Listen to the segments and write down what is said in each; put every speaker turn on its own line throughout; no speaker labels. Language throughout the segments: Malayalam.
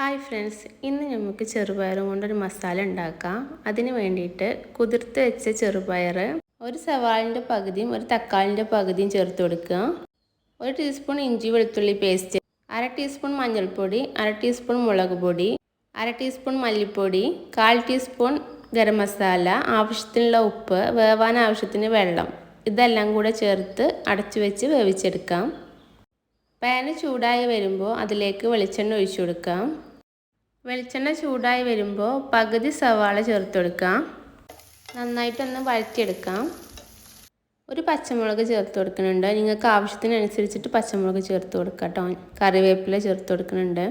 ഹായ് ഫ്രണ്ട്സ് ഇന്ന് നമുക്ക് ചെറുപയറും കൊണ്ടൊരു മസാല ഉണ്ടാക്കാം. അതിന് വേണ്ടിയിട്ട് കുതിർത്ത് വെച്ച ചെറുപയർ ഒരു സവാളിന്റെ പകുതിയും ഒരു തക്കാളിന്റെ പകുതിയും ചേർത്ത് കൊടുക്കുക. ഒരു ടീസ്പൂൺ ഇഞ്ചി വെളുത്തുള്ളി പേസ്റ്റ് അര ടീസ്പൂൺ മഞ്ഞൾപ്പൊടി അര ടീസ്പൂൺ മുളക് പൊടി അര ടീസ്പൂൺ മല്ലിപ്പൊടി കാൽ ടീസ്പൂൺ ഗരം മസാല ആവശ്യത്തിനുള്ള ഉപ്പ് വേവാൻ ആവശ്യത്തിന് വെള്ളം ഇതെല്ലാം കൂടെ ചേർത്ത് അടച്ചു വെച്ച് വേവിച്ചെടുക്കാം. പാന് ചൂടായി വരുമ്പോൾ അതിലേക്ക് വെളിച്ചെണ്ണ ഒഴിച്ചു കൊടുക്കാം. വെളിച്ചെണ്ണ ചൂടായി വരുമ്പോൾ പകുതി സവാള ചേർത്ത് കൊടുക്കാം. നന്നായിട്ടൊന്ന് വഴറ്റിയെടുക്കാം. ഒരു പച്ചമുളക് ചേർത്ത് കൊടുക്കുന്നുണ്ട്. നിങ്ങൾക്ക് ആവശ്യത്തിനനുസരിച്ചിട്ട് പച്ചമുളക് ചേർത്ത് കൊടുക്കാം കേട്ടോ കറിവേപ്പില ചേർത്ത് കൊടുക്കുന്നുണ്ട്.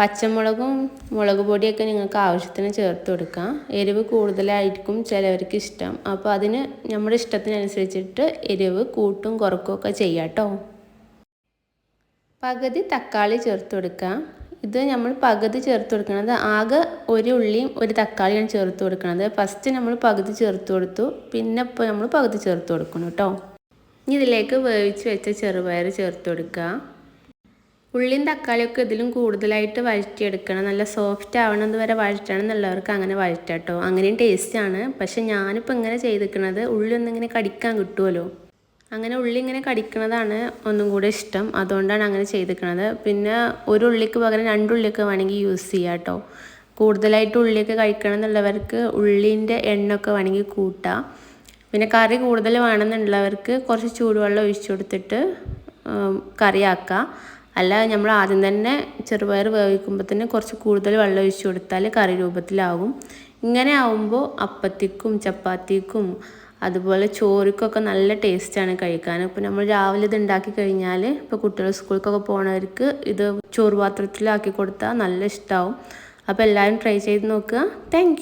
പച്ചമുളകും മുളക് പൊടിയൊക്കെ നിങ്ങൾക്ക് ആവശ്യത്തിന് ചേർത്ത് കൊടുക്കാം. എരിവ് കൂടുതലായിരിക്കും ചിലവർക്ക് ഇഷ്ടം. അപ്പോൾ അതിന് നമ്മുടെ ഇഷ്ടത്തിനനുസരിച്ചിട്ട് എരിവ് കൂട്ടും കുറക്കും ഒക്കെ ചെയ്യാം കേട്ടോ പകുതി തക്കാളി ചേർത്ത് കൊടുക്കാം. ഇത് നമ്മൾ പകുതി ചേർത്ത് കൊടുക്കുന്നത് ആകെ ഒരു ഉള്ളിയും ഒരു തക്കാളിയാണ് ചേർത്ത് കൊടുക്കുന്നത് ഫസ്റ്റ് നമ്മൾ പകുതി ചേർത്ത് കൊടുത്തു. പിന്നെ ഇപ്പോൾ നമ്മൾ പകുതി ചേർത്ത് കൊടുക്കണം കേട്ടോ ഇനി ഇതിലേക്ക് വേവിച്ച് വെച്ച ചെറുപയർ ചേർത്ത് കൊടുക്കുക. ഉള്ളിയും തക്കാളിയൊക്കെ ഇതിലും കൂടുതലായിട്ട് വഴറ്റിയെടുക്കണം. നല്ല സോഫ്റ്റ് ആവണത് വരെ വഴറ്റണം എന്നുള്ളവർക്ക് അങ്ങനെ വഴറ്റാം കേട്ടോ അങ്ങനെയും ടേസ്റ്റാണ് പക്ഷെ ഞാനിപ്പോൾ ഇങ്ങനെ ചെയ്തിരിക്കുന്നത് ഉള്ളി ഒന്നിങ്ങനെ കടിക്കാൻ കിട്ടുമല്ലോ അങ്ങനെ ഉള്ളി ഇങ്ങനെ കടിക്കുന്നതാണ് ഒന്നും കൂടെ ഇഷ്ടം. അതുകൊണ്ടാണ് അങ്ങനെ ചെയ്തിരിക്കുന്നത് പിന്നെ ഒരു ഉള്ളിക്ക് പകരം രണ്ട് ഉള്ളിയൊക്കെ വേണമെങ്കിൽ യൂസ് ചെയ്യാം കേട്ടോ കൂടുതലായിട്ട് ഉള്ളിയൊക്കെ കഴിക്കണം എന്നുള്ളവർക്ക് ഉള്ളിന്റെ എണ്ണയൊക്കെ വേണമെങ്കിൽ കൂട്ടാം. പിന്നെ കറി കൂടുതൽ വേണമെന്നുള്ളവർക്ക് കുറച്ച് ചൂടുവെള്ളം ഒഴിച്ചു കൊടുത്തിട്ട് കറിയാക്കുക അല്ല നമ്മൾ ആദ്യം തന്നെ ചെറുപയർ വേവിക്കുമ്പോൾ തന്നെ കുറച്ച് കൂടുതൽ വെള്ളം ഒഴിച്ചു കൊടുത്താൽ കറി രൂപത്തിലാവും ഇങ്ങനെ ആവുമ്പോൾ അപ്പത്തിക്കും ചപ്പാത്തിക്കും അതുപോലെ ചോറിക്കൊക്കെ നല്ല ടേസ്റ്റാണ് കഴിക്കാൻ. അപ്പോൾ നമ്മൾ രാവിലെ ഇത് ഉണ്ടാക്കി കഴിഞ്ഞാൽ ഇപ്പോൾ കുട്ടികൾ സ്കൂൾക്കൊക്കെ പോണവർക്ക് ഇത് ചോറ് പാത്രത്തിലാക്കി കൊടുത്താൽ നല്ല ഇഷ്ടമാവും അപ്പോൾ എല്ലാവരും ട്രൈ ചെയ്ത് നോക്കുക. താങ്ക്